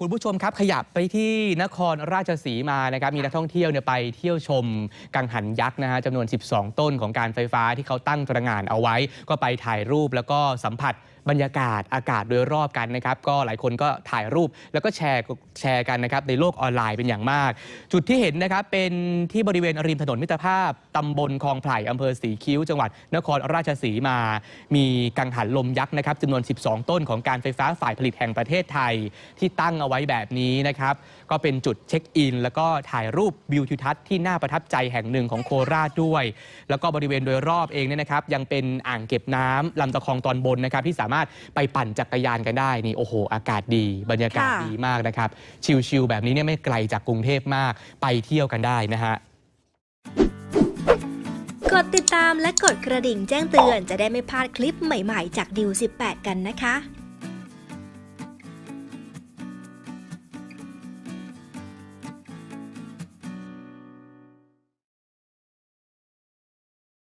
คุณผู้ชมครับขยับไปที่นครราชสีมานะครับมีนักท่องเที่ยวเนี่ยไปเที่ยวชมกังหันยักษ์นะฮะจำนวน 12 ต้นของการไฟฟ้าที่เขาตั้งตระหง่านเอาไว้ ก็ไปถ่ายรูปแล้วก็สัมผัสบรรยากาศอากาศโดยรอบกันนะครับ ก็หลายคนก็ถ่ายรูปแล้วก็แชร์แชร์กันนะครับในโลกออนไลน์เป็นอย่างมาก จุดที่เห็นนะครับเป็นที่บริเวณริมถนนมิตรภาพตำบลคลองไผ่อำเภอสีคิ้ว จังหวัดนครราชสีมา มีกังหันลมยักษ์นะครับจำนวน 12 ต้นของการไฟฟ้าฝ่ายผลิตแห่งประเทศไทยที่ตั้งเอาไว้แบบนี้นะครับ ก็เป็นจุดเช็คอิน แล้วก็ถ่ายรูปวิวทิวทัศน์ที่น่าประทับใจแห่งหนึ่งของโคราชด้วย แล้วก็บริเวณโดยรอบเองเนี่ยนะครับ ยังเป็นอ่างเก็บน้ำลำตะคองตอนบนนะครับ ที่สามารถไปปั่นจักรยานกันได้นี่โอ้โห อากาศดี บรรยากาศดีมากนะครับ ชิลๆแบบนี้เนี่ยไม่ไกลจากกรุงเทพมาก ไปเที่ยวกันได้นะฮะกดติดตามและกดกระดิ่งแจ้งเตือนจะได้ไม่พลาดคลิปใหม่ๆ จากดิว18 กันนะคะ